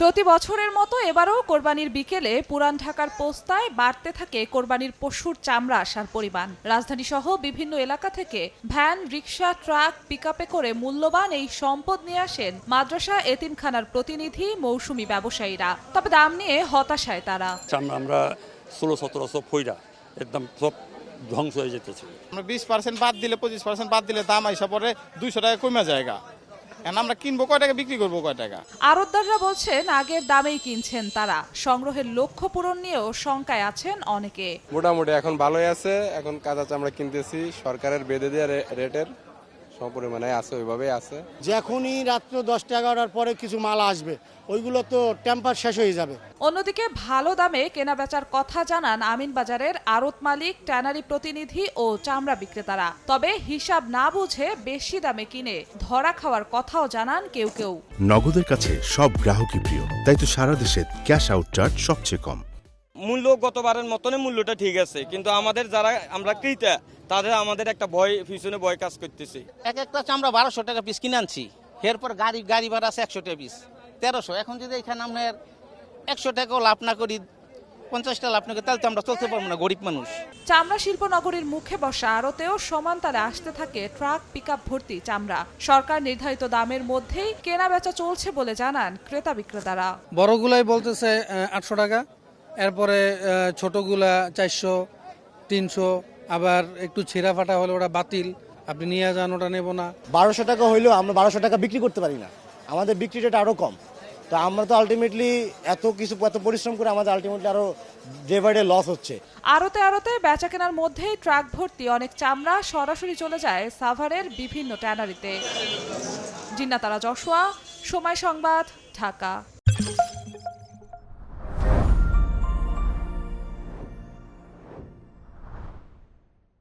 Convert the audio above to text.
প্রতি বছরের মতো এবারও কোরবানির বিকেলে পুরান ঢাকার পোস্তায় বাড়তে থাকে কোরবানির পশুর চামড়া আসার পরিমাণ। রাজধানী সহ বিভিন্ন এলাকা থেকে ভ্যান রিক্সা ট্রাক পিকআপে করে মূল্যবান এই সম্পদ নিয়ে আসেন মাদ্রাসা এতিমখানার প্রতিনিধি মৌসুমি ব্যবসায়ীরা। তবে দাম নিয়ে হতাশায় তারা। চামড়া আমরা ষোলো সতেরোশো ফইরা একদম সব ধ্বংস হয়ে যেতেছে। আমরা বিশ পার্সেন্ট বাদ দিলে পঁচিশ পার্সেন্ট বাদ দিলে দাম আইসা পরে দুইশো টাকা কমে জায়গা এখন আমরা কিনবো কয় টাকা বিক্রি করব কয় টাকা? আরতদাররা বলছেন আগের দামেই কিনছেন তারা। সংগ্রহের লক্ষ্য পূরণ নিয়েও শঙ্কায় আছেন অনেকে। মোটামুটি এখন ভালোই আছে এখন কাঁচা চামড়া কিনতেছি সরকারের বেঁধে দেওয়া রে- রেটের। সমপরিমাণে আছে ওইভাবেই আছে। যখনই রাত্র দশটা এগারোটার পরে কিছু মাল আসবে ওইগুলো তো টেম্পার শেষ হয়ে যাবে। অন্যদিকে ভালো দামে কেনাবেচার কথা জানান আমিন বাজারের আড়ত মালিক ট্যানারি প্রতিনিধি ও চামড়া বিক্রেতারা। তবে হিসাব না বুঝে বেশি দামে কিনে ধরা খাওয়ার কথাও জানান কেউ কেউ। নগদের কাছে সব গ্রাহকই প্রিয় তাই তো সারা দেশে ক্যাশ আউট চার্জ সবচেয়ে কম। মূল্য গতবারের মতনই মূল্যটা ঠিক আছে কিন্তু আমাদের যারা আমরা ক্রেতা তাদের আমাদের একটা ভয় পিছনে ভয় কাজ করতেছে। এক একটা চামড়া বারোশো টাকা পিস কিনে আনছি এরপর গাড়ি গাড়ি ভাড়া আছে একশো টাকা পিস তেরোশো। এখন যদি এখানে আপনার একশো টাকাও লাভ না করি পঞ্চাশটা লাভ না করি তাহলে তো আমরা চলতে পারব না গরিব মানুষ। চামড়া শিল্পনগরীর মুখে বসা আড়তেও সমান তালে আসতে থাকে ট্রাক পিকআপ ভর্তি চামড়া। সরকার নির্ধারিত দামের মধ্যেই কেনা বেচা চলছে বলে জানান ক্রেতা বিক্রেতারা। বড়গুলাই বলতেছে আটশো টাকা। এরপরে ছোটগুলা চারশো তিনশো আবার একটু ছেঁড়া ফাটা হলে ওটা বাতিল। আপনি নিয়ে যান ওটা নেব না। বারোশো টাকা হইলেও আমরা বারোশো টাকা বিক্রি করতে পারি না। আমাদের বিক্রি রেট আরও কম। তো আমরা তো আলটিমেটলি এত কিছু এত পরিশ্রম করে আমাদের আলটিমেটলি আরও ডে বাই ডে লস হচ্ছে। আড়তে আড়তে বেচা কেনার মধ্যেই ট্রাক ভর্তি অনেক চামড়া সরাসরি চলে যায় সাভারের বিভিন্ন ট্যানারিতে। জিন্নাতারা যশোয়া সময় সংবাদ ঢাকা।